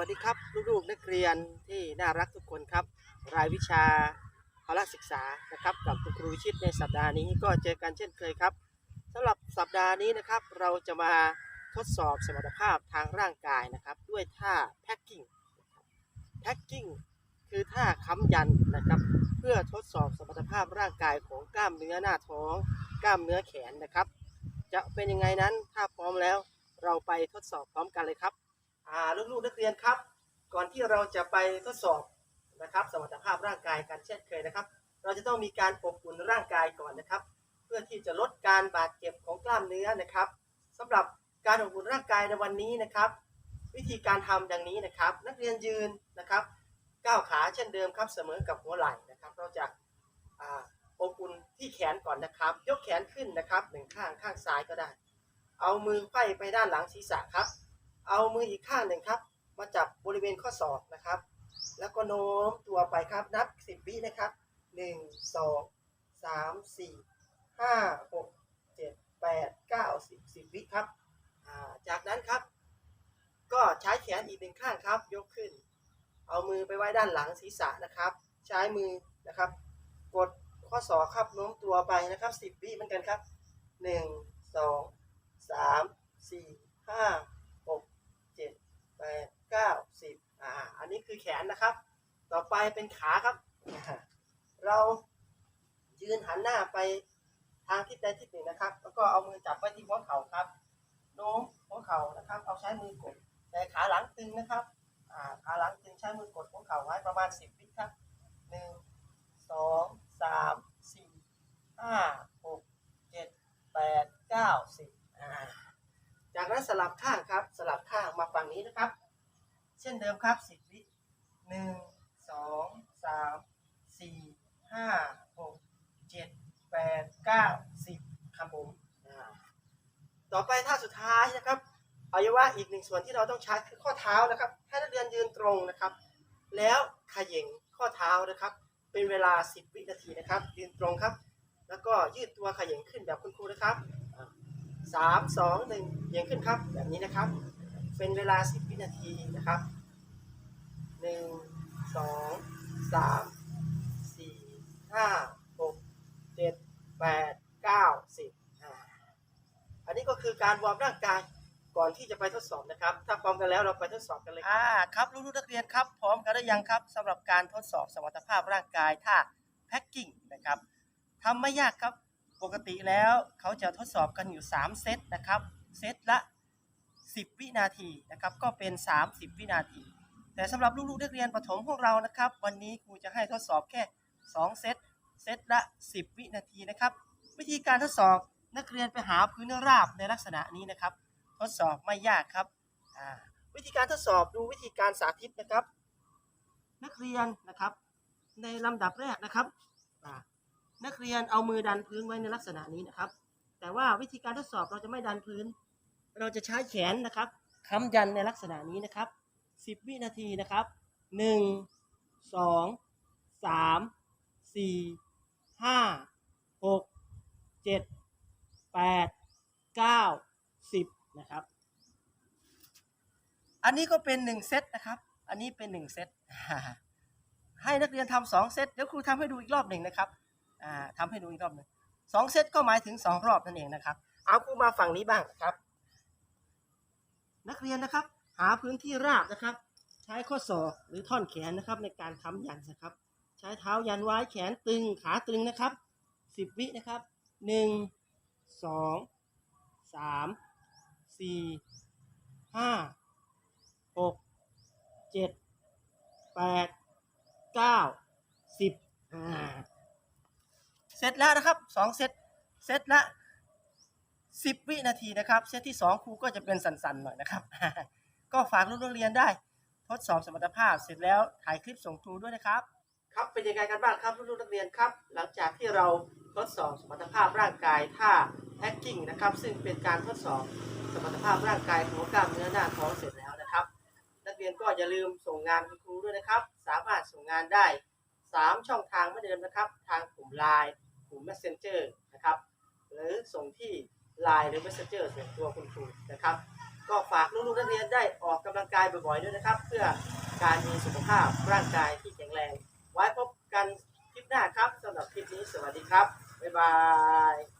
สวัสดีครับรุ่นักเรียนที่น่ารักทุกคนครับ รายวิชาพละศึกษานะครับ กับคุณครูวิชิตในสัปดาห์นี้ก็เจอกันเช่นเคยครับสำหรับสัปดาห์นี้นะครับ เราจะมาทดสอบสมรรถภาพทางร่างกายนะครับ ด้วยท่าแพ็กกิ้งแพ็กกิ้งคือท่าค้ำยันนะครับ เพื่อทดสอบสมรรถภาพร่างกายของกล้ามเนื้อหน้าท้อง กล้ามเนื้อแขนนะครับ จะเป็นยังไงนั้นถ้าพร้อมแล้ว เราไปทดสอบพร้อมกันเลยครับ ลูกๆนักเรียนครับ ก่อนที่เราจะไปทดสอบนะครับ สมรรถภาพร่างกายกันเช่นเคยนะครับ เราจะต้องมีการอบอุ่นร่างกายก่อนนะครับ เพื่อที่จะลดการบาดเจ็บของกล้ามเนื้อนะครับสำหรับการอบอุ่นร่างกายในวันนี้นะครับ วิธีการทำดังนี้นะครับ นักเรียนยืนนะครับก้าวขาเช่นเดิมครับเสมอกับหัวไหล่นะครับ เราจะอ่าอบอุ่นที่แขนก่อนนะครับ ยกแขนขึ้นนะครับหนึ่งข้างข้างซ้ายก็ได้ เอามือไขว้ไปด้านหลังศีรษะครับ เอามืออีกข้างหนึ่งครับ มาจับบริเวณข้อศอกนะครับ แล้วก็โน้มตัวไปครับนับ 10 วินะครับ 1 2 3 4 5 6 7 8 9 10 10 วิครับ จากนั้นครับ ก็ใช้แขนอีกหนึ่งข้างครับ ยกขึ้น เอามือไปไว้ด้านหลังศีรษะนะครับ ใช้มือนะครับ กดข้อศอกครับโน้มตัวไปนะครับ 10 วิเหมือนกันครับ 1 2 3 4 5 แปดเก้าสิบอ่า อันนี้คือแขนนะครับ ต่อไปเป็นขาครับ เรายืนหันหน้าไปทางทิศใดทิศหนึ่งนะครับ แล้วก็เอามือจับไว้ที่หัวเข่าครับ โน้มหัวเข่านะครับ เอาใช้มือกด แต่ขาหลังตึงนะครับ อ่า ขาหลังตึงใช้มือกดหัวเข่าไว้ประมาณสิบวิครับหนึ่งสองสามสี่ห้าหกเจ็ดแปดเก้าสิบอ่า นั้นสลับข้างครับ สลับข้างมาฝั่งนี้นะครับ เช่นเดิมครับสิบวิหนึ่งสองสามสี่ห้าหกเจ็ดแปดเก้าสิบครับผมต่อไปท่าสุดท้ายนะครับอวัยวะอีกหนึ่งส่วนที่เราต้องใช้คือข้อเท้านะครับ ให้นักเรียนยืนตรงนะครับ แล้วขย่งข้อเท้านะครับ เป็นเวลา 10 วินาทีนะครับ ยืนตรงครับ แล้วก็ยืดตัวขย่งขึ้นแบบคุณครูนะครับ สามสองหนึ่งเหย่งขึ้นครับแบบนี้นะครับ เป็นเวลา10วินาทีนะครับหนึ่งสองสามสี่ห้าหกเจ็ดแปดเก้าสิบอันนี้ก็คือการวอร์มร่างกายก่อนที่จะไปทดสอบนะครับ ถ้าพร้อมกันแล้วเราไปทดสอบกันเลยอ่าครับลูกนักเรียนครับ พร้อมกันหรือยังครับสำหรับการทดสอบสมรรถภาพร่างกายท่าแพ็กกิ้งนะครับทำไม่ยากครับ ปกติแล้วเขาจะทดสอบกันอยู่ 3 เซตนะครับเซตละ 10 วินาทีนะครับก็เป็น 30 วินาที แต่สำหรับลูกๆนักเรียนประถมพวกเรานะครับ วันนี้ครูจะให้ทดสอบแค่ 2 เซตเซตละ 10 วินาทีนะครับ วิธีการทดสอบนักเรียนไปหาพื้นราบในลักษณะนี้นะครับ ทดสอบไม่ยากครับวิธีการทดสอบดูวิธีการสาธิตนะครับ นักเรียนนะครับ ในลำดับแรกนะครับ นักเรียนเอามือดันพื้นไว้ในลักษณะนี้นะครับ แต่ว่าวิธีการทดสอบเราจะไม่ดันพื้น เราจะใช้แขนนะครับค้ำยันในลักษณะนี้นะครับ 10 วินาทีนะครับ 1 2 3 4 5 6 7 8 9 10นะครับ อันนี้ก็เป็น1เซตนะครับ อันนี้เป็น1เซตให้นักเรียนทำสองเซตเดี๋ยวครูทำให้ดูอีกรอบหนึ่งนะครับ อ่าทำให้ดูอีกรอบหนึ่งสองเซตก็หมายถึงสองรอบนั่นเองนะครับ เอาครูมาฝั่งนี้บ้างครับ นักเรียนนะครับ หาพื้นที่ราบนะครับ ใช้ข้อศอกหรือท่อนแขนนะครับ ในการค้ำยันนะครับ ใช้เท้ายันไว้แขนตึงขาตึงนะครับสิบวินะครับหนึ่งสองสามสี่ห้าหกเจ็ดแปดเก้าสิบอ่า เสร็จแล้วนะครับสองเซตเซตละสิบวินาทีนะครับ เซตที่สองครูก็จะเป็นสันๆหน่อยนะครับ ก็ฝากลูกนักเรียนได้ ทดสอบสมรรถภาพเสร็จแล้วถ่ายคลิปส่งครูด้วยนะครับ ครับเป็นยังไงกันบ้างครับลูกนักเรียนครับ หลังจากที่เราทดสอบสมรรถภาพร่างกายท่าแพ็กกิ้งนะครับ ซึ่งเป็นการทดสอบสมรรถภาพร่างกายของกล้ามเนื้อหน้าท้องเสร็จแล้วนะครับ นักเรียนก็อย่าลืมส่งงานคุณครูด้วยนะครับ สามารถส่งงานได้ 3 ช่องทางเหมือนเดิมนะครับ ทางกลุ่ม Line กลุ่ม Messenger นะครับ หรือส่งที่ Line หรือ Messenger ส่วนตัวคุณครูนะครับ ก็ฝากลูกๆนักเรียนได้ออกกำลังกายบ่อยๆด้วยนะครับ เพื่อการมีสุขภาพร่างกายที่แข็งแรง ไว้พบกันคลิปหน้าครับสำหรับคลิปนี้สวัสดีครับ บ๊ายบาย